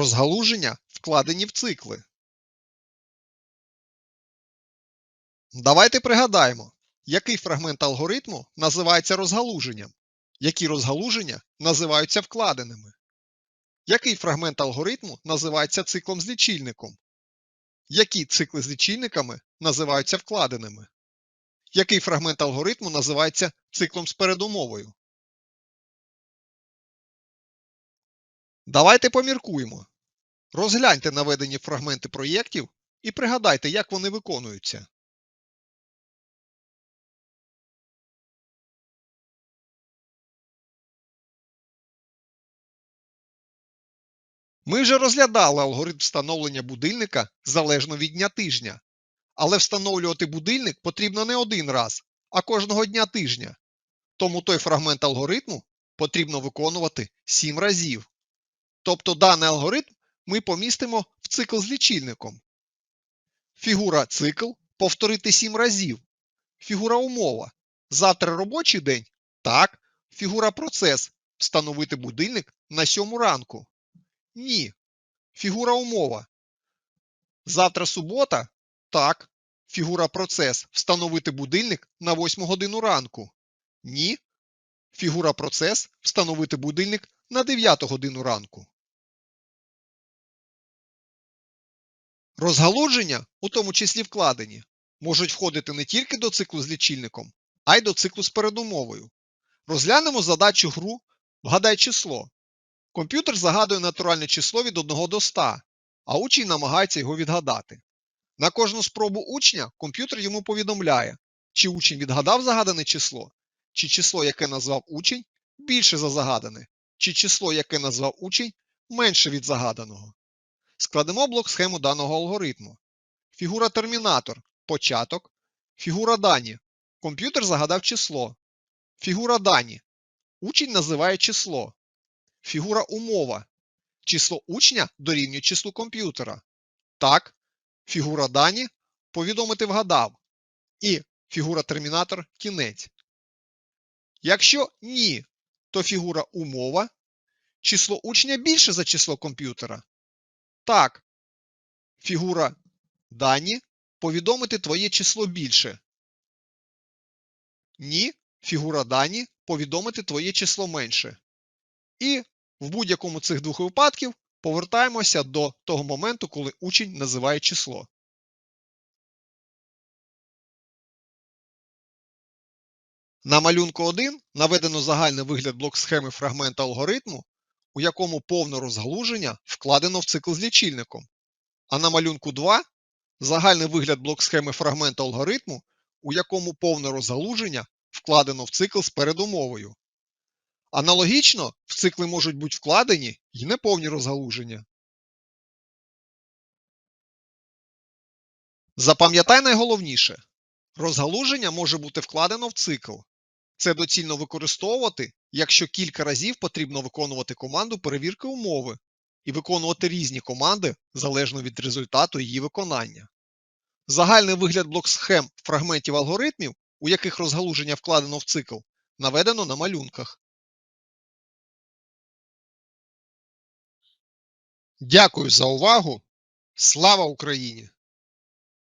Розгалуження вкладені в цикли. Давайте пригадаємо, який фрагмент алгоритму називається розгалуженням, які розгалуження називаються вкладеними. Який фрагмент алгоритму називається циклом з лічильником? Які цикли з лічильниками називаються вкладеними? Який фрагмент алгоритму називається циклом з передумовою? Давайте поміркуємо. Розгляньте наведені фрагменти проєктів і пригадайте, як вони виконуються. Ми вже розглядали алгоритм встановлення будильника залежно від дня тижня. Але встановлювати будильник потрібно не один раз, а кожного дня тижня. Тому той фрагмент алгоритму потрібно виконувати 7 разів. Тобто даний алгоритм ми помістимо в цикл з лічильником. Фігура цикл повторити 7 разів. Фігура умова. Завтра робочий день? Так. Фігура процес встановити будильник на 7 ранку. Ні. Фігура умова. Завтра субота? Так. Фігура процес встановити будильник на 8 годину ранку. Ні. Фігура процес встановити будильник на 9 годину ранку. Розгалудження, у тому числі вкладені, можуть входити не тільки до циклу з лічильником, а й до циклу з передумовою. Розглянемо задачу гру Вгадай число. Комп'ютер загадує натуральне число від 1 до 100, а учень намагається його відгадати. На кожну спробу учня комп'ютер йому повідомляє, чи учень відгадав загадане число, чи число, яке назвав учень, більше за загадане, чи число, яке назвав учень, менше від загаданого. Складемо блок схему даного алгоритму. Фігура термінатор початок. Фігура дані. Комп'ютер загадав число. Фігура дані. Учень називає число. Фігура умова. Число учня дорівнює числу комп'ютера. Так. Фігура дані повідомити вгадав. І фігура термінатор кінець. Якщо ні, то фігура умова. Число учня більше за число комп'ютера. Так. Фігура дані повідомити твоє число більше. Ні. Фігура дані повідомити твоє число менше. І в будь-якому цих двох випадків повертаємося до того моменту, коли учень називає число. На малюнку 1 наведено загальний вигляд блок схеми фрагмента алгоритму, у якому повне розгалуження вкладено в цикл з лічильником. А на малюнку 2 загальний вигляд блок схеми фрагмента алгоритму, у якому повне розгалуження вкладено в цикл з передумовою. Аналогічно в цикли можуть бути вкладені й неповні розгалуження. Запам'ятай найголовніше. Розгалуження може бути вкладено в цикл. Це доцільно використовувати, якщо кілька разів потрібно виконувати команду перевірки умови і виконувати різні команди залежно від результату її виконання. Загальний вигляд блок схем фрагментів алгоритмів, у яких розгалуження вкладено в цикл, наведено на малюнках. Дякую за увагу! Слава Україні!